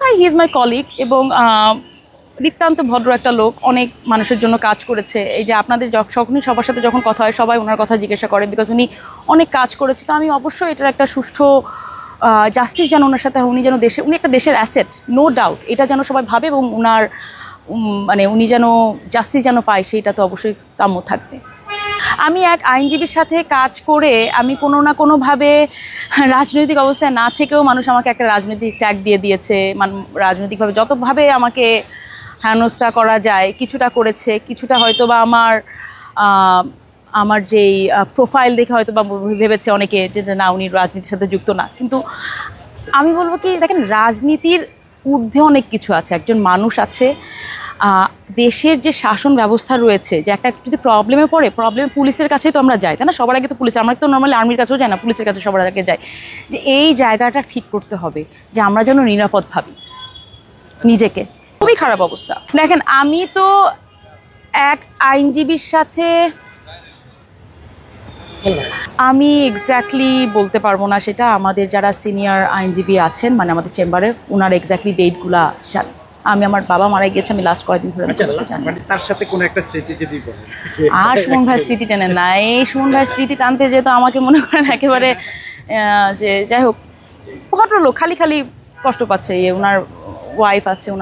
ভাই he is my colleague এবং আহ, নিতান্ত ভদ্র একটা লোক অনেক মানুষের জন্য কাজ করেছে। এই যে আপনাদের যখ- যখনই সবার সাথে যখন কথা হয় সবাই ওনার কথা জিজ্ঞাসা করে বিকজ উনি অনেক কাজ করেছে। তো আমি অবশ্যই এটার একটা সুষ্ঠু জাস্টিস যেন ওনার সাথে উনি যেন দেশে উনি একটা দেশের অ্যাসেট নো ডাউট এটা যেন সবাই ভাবে এবং ওনার মানে উনি যেন জাস্টিস যেন পায় সেইটা তো অবশ্যই কাম্য থাকবে। আমি এক আইনজীবীর সাথে কাজ করে আমি কোনো না কোনোভাবে রাজনৈতিক অবস্থায় না থেকেও মানুষ আমাকে একটা রাজনৈতিক ট্যাগ দিয়ে দিয়েছে। মান, রাজনৈতিকভাবে যতভাবে আমাকে হেনস্থা করা যায়, কিছুটা করেছে, কিছুটা হয়তো বা আমার আমার যেই প্রোফাইল দেখে হয়তো বা ভেবেছে অনেকে যে না, উনি রাজনীতির সাথে যুক্ত না। কিন্তু আমি বলব কি, দেখেন, রাজনীতির ঊর্ধ্বে অনেক কিছু আছে। একজন মানুষ আছে দেশের যে শাসন ব্যবস্থা রয়েছে, যে একটা যদি প্রবলেমে পড়ে প্রবলেমে পুলিশের কাছেই তো আমরা যাই, তাই না? সবার আগে তো পুলিশ, আমরা তো নর্মালি আর্মির কাছেও যাই না, পুলিশের কাছে সবার আগে যাই। যে এই জায়গাটা ঠিক করতে হবে, যে আমরা যেন নিরাপদ ভাবি নিজেকে। খুবই খারাপ অবস্থা। দেখেন, আমি তো এক আইনজীবীর সাথে আমি এক্স্যাক্টলি বলতে পারব না সেটা আমাদের যারা সিনিয়র আইনজীবী আছেন মানে আমাদের চেম্বারে ওনার এক্স্যাক্টলি ডেটগুলা আমি আমার বাবা মারা গেছে আমি লাস্ট কয়েকদিন ধরে আচ্ছা। মানে তার সাথে কোনো একটা স্মৃতি যদি আর সুমন ভাইয়ের স্মৃতি টেনে না এই সুমন ভাইয়ের স্মৃতি টানতে যেহেতু আমাকে মনে করেন একেবারে আহ, যে যাই হোক ভদ্রলোক খালি খালি কষ্ট পাচ্ছে। ওনার ওয়াইফ আছে